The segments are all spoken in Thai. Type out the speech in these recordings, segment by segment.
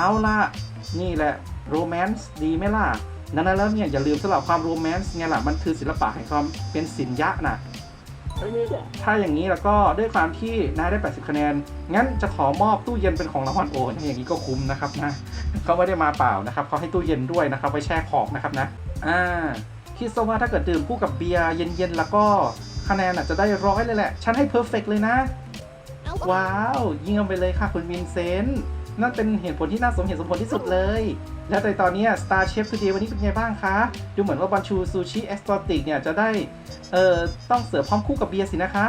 เอาล่ะ นี่แหละโรแมนต์ดีไหมล่ะดังนั้นแล้วเนี่ยอย่าลืมสำหรับความโรแมนต์ไงล่ะมันคือศิลปะแห่งความเป็นศิลยะนะถ้าอย่างนี้แล้วก็ด้วยความที่นายได้ 80 คะแนน งั้นจะขอมอบตู้เย็นเป็นของรางวัลโอนอย่างนี้ก็คุ้มนะครับนะเขาไม่ได้มาเปล่านะครับเขาให้ตู้เย็นด้วยนะครับไว้แช่ของนะครับนะ อ่าคิดซะว่าถ้าเกิดดื่มคู่กับเบียร์เย็นๆแล้วก็คะแนนอาจจะได้ร้อยเลยแหละ ฉันให้เพอร์เฟกเลยนะ ว้าว ยิงเอาไปเลยค่ะคุณวินเซนต์ นั่นเป็นเหตุผลที่น่าสมเหตุสมผลที่สุดเลย แล้วในตอนนี้ Star Chef Today วันนี้เป็นไงบ้างคะ ดูเหมือนว่าบันชูซูชิเอ็กซ์ตติกเนี่ยจะได้ เอ่อ ต้องเสิร์ฟพร้อมคู่กับเบียร์สินะคะ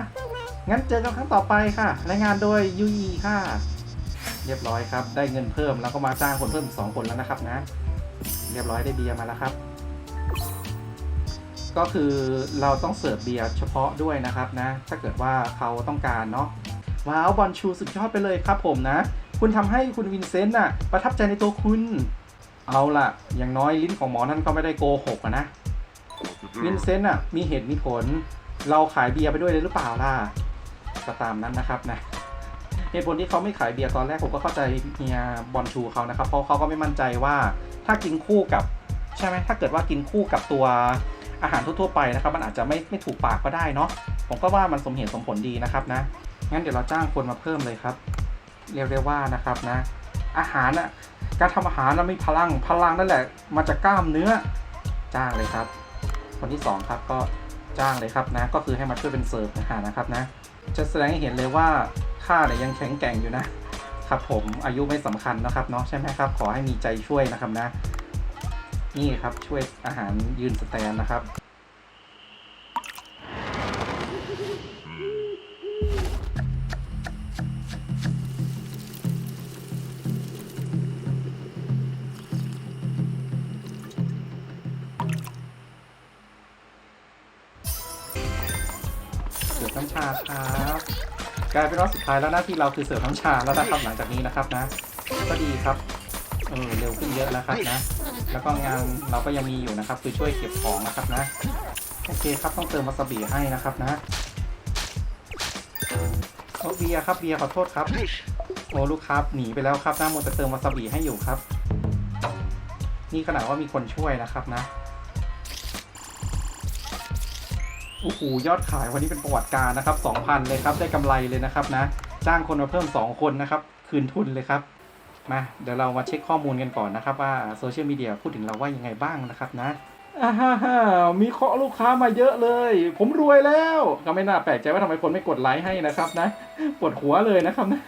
งั้นเจอกันครั้งต่อไปค่ะ รายงานโดยยูอีค่ะ เรียบร้อยครับ ได้เงินเพิ่มแล้วก็มาจ้างคนเพิ่มสองคนแล้วนะครับนะ เรียบร้อยได้เบียร์มาแล้วครับ ก็คือเราต้องเสิร์ฟเบียร์เฉพาะด้วยนะครับนะ ถ้าเกิดว่าเขาต้องการเนาะว้าวบอลชูสุดยอดไปเลยครับผมนะ คุณทำให้คุณวินเซนต์น่ะประทับใจในตัวคุณ เอาล่ะ อย่างน้อยลิ้นของหมอนั่นก็ไม่ได้โกหกนะวินเซนต์น่ะมีเหตุมีผล เราขายเบียร์ไปด้วยเลยหรือเปล่าล่ะก็ตามนั้นนะครับนะเหตุผลที่เขาไม่ขายเบียร์ตอนแรกผมก็เข้าใจเฮียบอลชูเขานะครับ เพราะเขาก็ไม่มั่นใจว่าถ้ากินคู่กับใช่ไหมถ้าเกิดว่ากินคู่กับตัวอาหารทั่วๆไปนะครับ มันอาจจะไม่ไม่ถูกปากก็ได้เนาะผมก็ว่ามันสมเหตุสมผลดีนะครับนะงั้นเดี๋ยวเราจ้างคนมาเพิ่มเลยครับ เรียกได้ว่านะครับนะ อาหารนะการทำอาหารน่ะมีพลังพลังนั่นแหละ มาจากกล้ามเนื้อจ้างเลยครับ คนที่สองครับก็จ้างเลยครับนะ ก็คือให้มาช่วยเป็นเสิร์ฟอาหารนะครับนะ จะแสดงให้เห็นเลยว่าข้าเนี่ยยังแข็งแกร่งอยู่นะครับผมอายุไม่สำคัญนะครับเนาะใช่ไหมครับ ขอให้มีใจช่วยนะครับนะ นี่ครับช่วยอาหารยืนสแตนนะครับ ร์ฟน้ำชาครับกลายเป็นรอบสุดท้ายแล้วหน้าที่เราคือเสิร์ฟน้ำชาแล้วนะครับหลังจากนี้นะครับนะ ก็ดีครับเออเร็วขึ้นเยอะแล้วครับนะ แล้วก็งานเราก็ยังมีอยู่นะครับ คือช่วยเก็บของนะครับนะโอเคครับต้องเติมวาซาบิให้นะครับนะโอ้เบียร์ครับเบียร์ขอโทษครับโอ้ลูกค้าหนีไปแล้วครับหน้าโมวแต่เติมวาซาบิให้อยู่ครับ นี่ขนาดว่ามีคนช่วยนะครับนะ โอ้โหยอดขายวันนี้เป็นประวัติการนะครับ 2,000 เลยครับ ได้กำไรเลยนะครับนะ จ้างคนมาเพิ่ม 2 คนนะครับ คืนทุนเลยครับ มา เดี๋ยวเรามาเช็คข้อมูลกันก่อนนะครับ ว่าโซเชียลมีเดียพูดถึงเราว่ายังไงบ้างนะครับนะฮ่าฮ่ามีเคาะลูกค้ามาเยอะเลย ผมรวยแล้ว ก็ไม่น่าแปลกใจว่าทำไมคนไม่กดไลค์ให้นะครับนะ ปวดหัวเลยนะครับนะ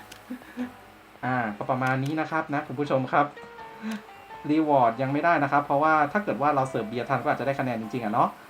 อ่า ก็ประมาณนี้นะครับนะคุณผู้ชมครับ รีวอร์ดยังไม่ได้นะครับ เพราะว่าถ้าเกิดว่าเราเสิร์ฟเบียร์ทันก็อาจจะได้คะแนนจริงๆอะเนาะ